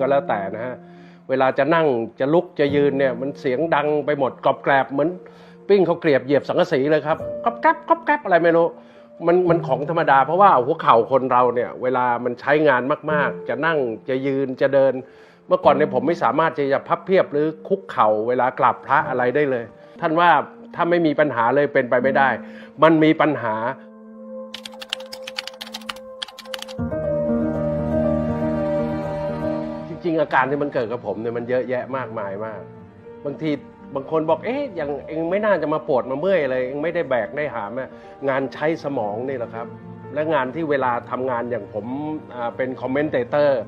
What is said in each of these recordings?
ก็แล้วแต่นะฮะ เวลาจะนั่งจะลุกจะยืนเนี่ยมันเสียงดังไปหมดกรอบแกรบเหมือนปิ้งเขาเกลียบเหยียบสังกะสีเลยครับก๊อบแก๊บก๊อบแก๊บอะไรไม่รู้มันมันของธรรมดาเพราะว่าหัวเข่าคนเราเนี่ยเวลามันใช้งานมากๆ จะนั่งจะยืนจะเดิน เมื่อก่อนเนี่ยผมไม่สามารถจะพับเพียบหรือคุกเข่าเวลากราบพระอะไรได้เลย ท่านว่าถ้าไม่มีปัญหาเลยเป็นไปไม่ได้ มันมีปัญหา ริง ๆ อาการที่มันเกิดกับผมเนี่ยมันเยอะแยะมากมายมาก บางทีบางคนบอกเอ๊ะอยังเองไม่น่าจะมาปวดมาเมื่อยอะไรเองไม่ได้แบกได้หามงานใช้สมองนี่แหละครับ และงานที่เวลาทำงานอย่างผมเป็นคอมเมนเตเตอร์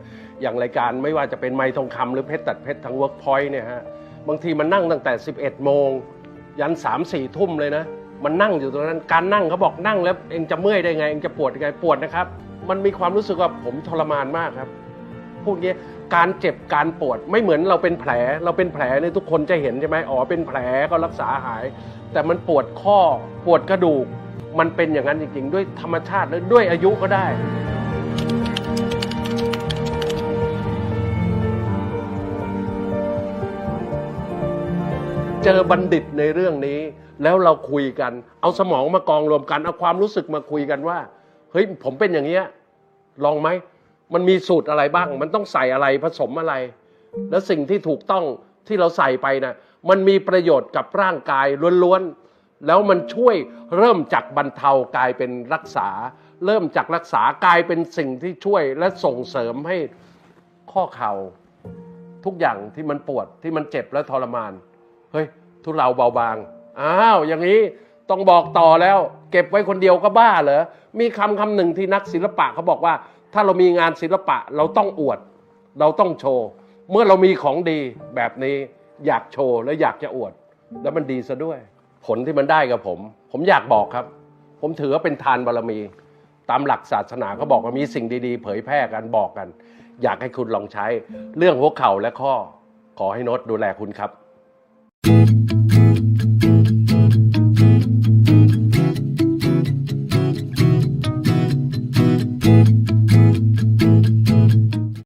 อย่างรายการไม่ว่าจะเป็นไมค์ทองคำหรือเพชรตัดเพชรทางเวิร์กพอยต์เนี่ยฮะบางทีมันนั่งตั้งแต่ 11 โมง ยัน3 4ทุ่มเลยนะ มันนั่งอยู่ตรงนั้นการนั่งเขาบอกนั่งแล้วเองจะเมื่อยได้ไงเองจะปวดยังไงปวดนะครับ มันมีความรู้สึกว่าผมทรมานมากครับ พูดงี้การเจ็บการปวดไม่เหมือนเราเป็นแผลเราเป็นแผลเนี่ยทุกคนจะเห็นใช่ไหมอ๋อเป็นแผลก็รักษาหาย แต่มันปวดข้อปวดกระดูก มันเป็นอย่างนั้นจริง ๆ ด้วยธรรมชาติหรือด้วยอายุก็ได้เจอบัณฑิตในเรื่องนี้แล้วเราคุยกัน เอาสมองมากองรวมกัน เอาความรู้สึกมาคุยกันว่า เฮ้ยผมเป็นอย่างเงี้ยลองไหม มันมีสูตรอะไรบ้าง มันต้องใส่อะไรผสมอะไร แล้วสิ่งที่ถูกต้องที่เราใส่ไปนะมันมีประโยชน์กับร่างกายล้วนๆ แล้วมันช่วยเริ่มจากบรรเทากลายเป็นรักษา เริ่มจากรักษากลายเป็นสิ่งที่ช่วยและส่งเสริมให้ข้อเข่า ทุกอย่างที่มันปวดที่มันเจ็บและทรมาน เฮ้ย ทุเราเบาบาง อ้าว อย่างนี้ต้องบอกต่อแล้ว เก็บไว้คนเดียวก็บ้าเหรอ มีคำคำหนึ่งที่นักศิลปะเขาบอกว่า ถ้าเรามีงานศิลปะเราต้องอวด เราต้องโชว์ เมื่อเรามีของดีแบบนี้อยากโชว์และอยากจะอวด แล้วมันดีซะด้วย ผลที่มันได้กับผม ผมอยากบอกครับ ผมถือว่าเป็นทานบารมี ตามหลักศาสนาเขาบอกว่ามีสิ่งดีๆ เผยแพร่กันบอกกัน อยากให้คุณลองใช้ เรื่องหัวเข่าและข้อ ขอให้นตดูแลคุณครับ